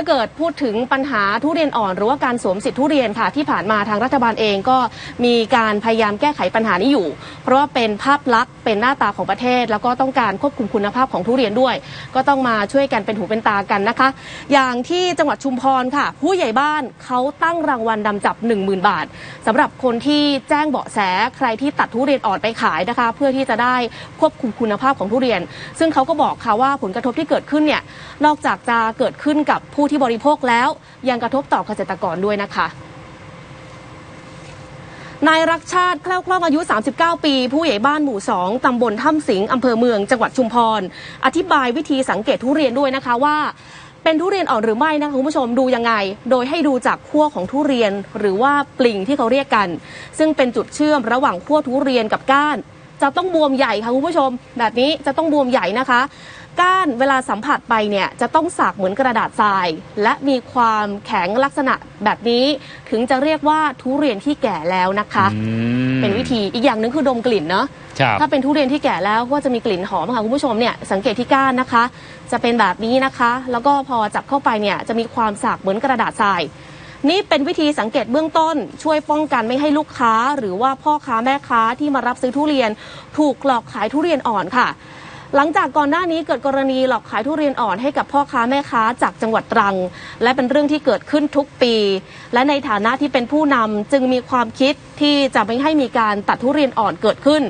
าเกิดพูดถึงปัญหาทุเรียนอ่อนหรือว่าการสวมสิทธิทุเรียนค่ะ ที่ผ่านมาทางรัฐบาลเองก็มีการพยายามแก้ไขปัญหานี้อยู่ เพราะว่าเป็นภาพลักษณ์เป็นหน้าตาของประเทศ แล้วก็ต้องการควบคุมคุณภาพของทุเรียนด้วย ก็ต้องมาช่วยกันเป็นหูเป็นตากันนะคะ อย่างที่จังหวัดชุมพรค่ะ ผู้ใหญ่บ้านเขาตั้งรางวัลนำจับ 10,000 บาทสำหรับคนที่แจ้งเบาะแสใครที่ตัดทุเรียนอ่อนไปขายนะคะ เพื่อที่จะได้ควบคุมคุณภาพของทุเรียน ซึ่งเขาก็บอกค่ะว่าผลกระทบที่เกิดขึ้นเนี่ยนอกจากจะเกิดขึ้นกับผู้ที่บริโภคแล้ว ยังกระทบต่อเกษตรกรด้วยนะคะนายรักชาติแคล้วคล่องอายุ 39 ปี ผู้ใหญ่บ้านหมู่ 2 ตำบลถ้ำสิงห์อำเภอเมือง จังหวัดชุมพร อธิบายวิธีสังเกตทุเรียนด้วยนะคะว่า เป็นทุเรียนอ่อนหรือไม่นะคะคุณผู้ชมดูยังไง โดยให้ดูจากขั้วของทุเรียนหรือว่าปลิงที่เขาเรียกกัน ซึ่งเป็นจุดเชื่อมระหว่างขั้วทุเรียนกับก้าน จะต้องบวมใหญ่ค่ะคุณผู้ชม แบบนี้จะต้องบวมใหญ่นะคะ ก้านเวลาสัมผัสไปเนี่ยจะต้องสากเหมือนกระดาษทราย และมีความแข็งลักษณะแบบนี้ ถึงจะเรียกว่าทุเรียนที่แก่แล้วนะคะ อืม เป็นวิธีอีกอย่างหนึงคือดมกลิ่นเนาะครับถ้าเป็นทุเรียนที่แก่แล้วก็จะมีกลิ่นหอมค่ะคุณผู้ชมเนี่ยสังเกตที่ก้านนะคะ จะเป็นแบบนี้นะคะ แล้วก็พอจับเข้าไปเนี่ยจะมีความสากเหมือนกระดาษทราย นี่เป็นวิธีสังเกตเบื้องต้น ช่วยป้องกันไม่ให้ลูกค้า หรือว่าพ่อค้าแม่ค้าที่มารับซื้อทุเรียน ถูกหลอกขายทุเรียนอ่อนค่ะ หลังจากก่อนหน้านี้เกิดกรณีหลอกขายทุเรียนอ่อนให้กับพ่อค้าแม่ค้าจากจังหวัดตรัง และเป็นเรื่องที่เกิดขึ้นทุกปี และในฐานะที่เป็นผู้นำจึงมีความคิดที่จะไม่ให้มีการตัดทุเรียนอ่อนเกิดขึ้น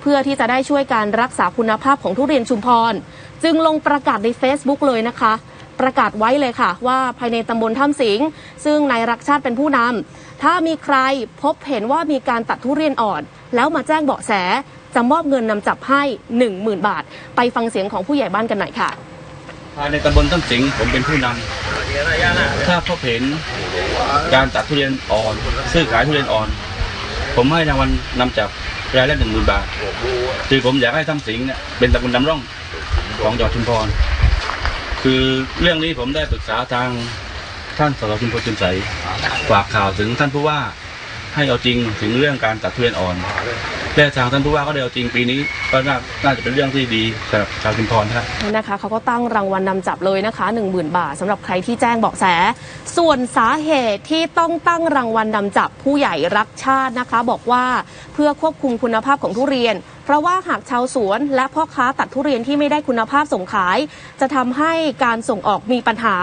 เพื่อที่จะได้ช่วยการรักษาคุณภาพของทุเรียนชุมพร จึงลงประกาศใน Facebook เลยนะคะ ประกาศไว้เลยค่ะ ว่าภายในตำบลถ้ำสิงห์ซึ่งนายรักชาติเป็นผู้นำถ้ามีใครพบเห็นว่ามีการตัดทุเรียนอ่อน แล้วมาแจ้งเบาะแสจะมอบเงินนำจับให้ 10,000 บาท ไปฟังเสียงของผู้ใหญ่บ้านกันหน่อยค่ะ ภายในตำบลต้นสิงผมเป็นผู้นำถ้าพบเห็นการตัดทุเรียนอ่อน ซื้อขายทุเรียนอ่อน ผมให้รางวัลนำจับรายละหนึ่งหมื่นบาทคือผมอยากให้ต้นสิงเนี่ยเป็นตำบลนำร่องของจังหวัดชุมพร คือเรื่องนี้ผมได้ปรึกษาทางท่านสสชุมพลจุนใสฝากข่าวถึงท่านผู้ว่าให้เอาจริงถึงเรื่องการตัดทุเรียนอ่อนและทางท่านผู้ว่าก็ได้เอาจริงปีนี้ก็น่าน่าจะเป็นเรื่องที่ดีสำหรับชาวชุมพรนะครับนะคะเขาก็ตั้งรางวัลนำจับเลยนะคะ10,000 บาทสำหรับใครที่แจ้งเบาะแส ส่วนสาเหตุที่ต้องตั้งรางวัลนำจับผู้ใหญ่รักชาตินะคะ บอกว่าเพื่อควบคุมคุณภาพของทุเรียน เพราะว่าหากชาวสวนและพ่อค้าตัดทุเรียนที่ไม่ได้คุณภาพส่งขาย จะทำให้การส่งออกมีปัญหา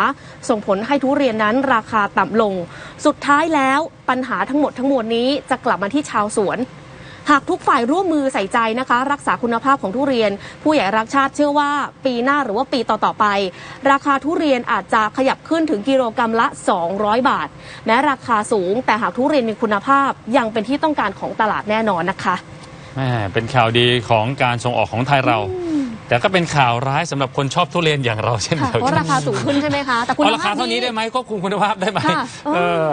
ส่งผลให้ทุเรียนนั้นราคาต่ำลง สุดท้ายแล้วปัญหาทั้งหมดทั้งมวลนี้จะกลับมาที่ชาวสวนหากทุกฝ่ายร่วมมือใส่ใจนะคะ รักษาคุณภาพของทุเรียน ผู้ใหญ่รักชาติเชื่อว่าปีหน้าหรือว่าปีต่อๆไป ราคาทุเรียนอาจจะขยับขึ้นถึงกิโลกรรัมละ 200 บาท แม้ราคาสูงแต่หากทุเรียนมีคุณภาพยังเป็นที่ต้องการของตลาดแน่นอนนะคะ แม่เป็นข่าวดีของการส่งออกของไทยเรา แต่ก็เป็นข่าวร้ายสำหรับคนชอบทุเรียนอย่างเราเช่นค่ะเดียวเพราะกัราคาสูงขึ้นใช่ไหมคะ แต่คุณเอาราภาคาพเท่านี้ได้ไหมควบคุมคุณภาพได้ไหมค่ะเออ เออ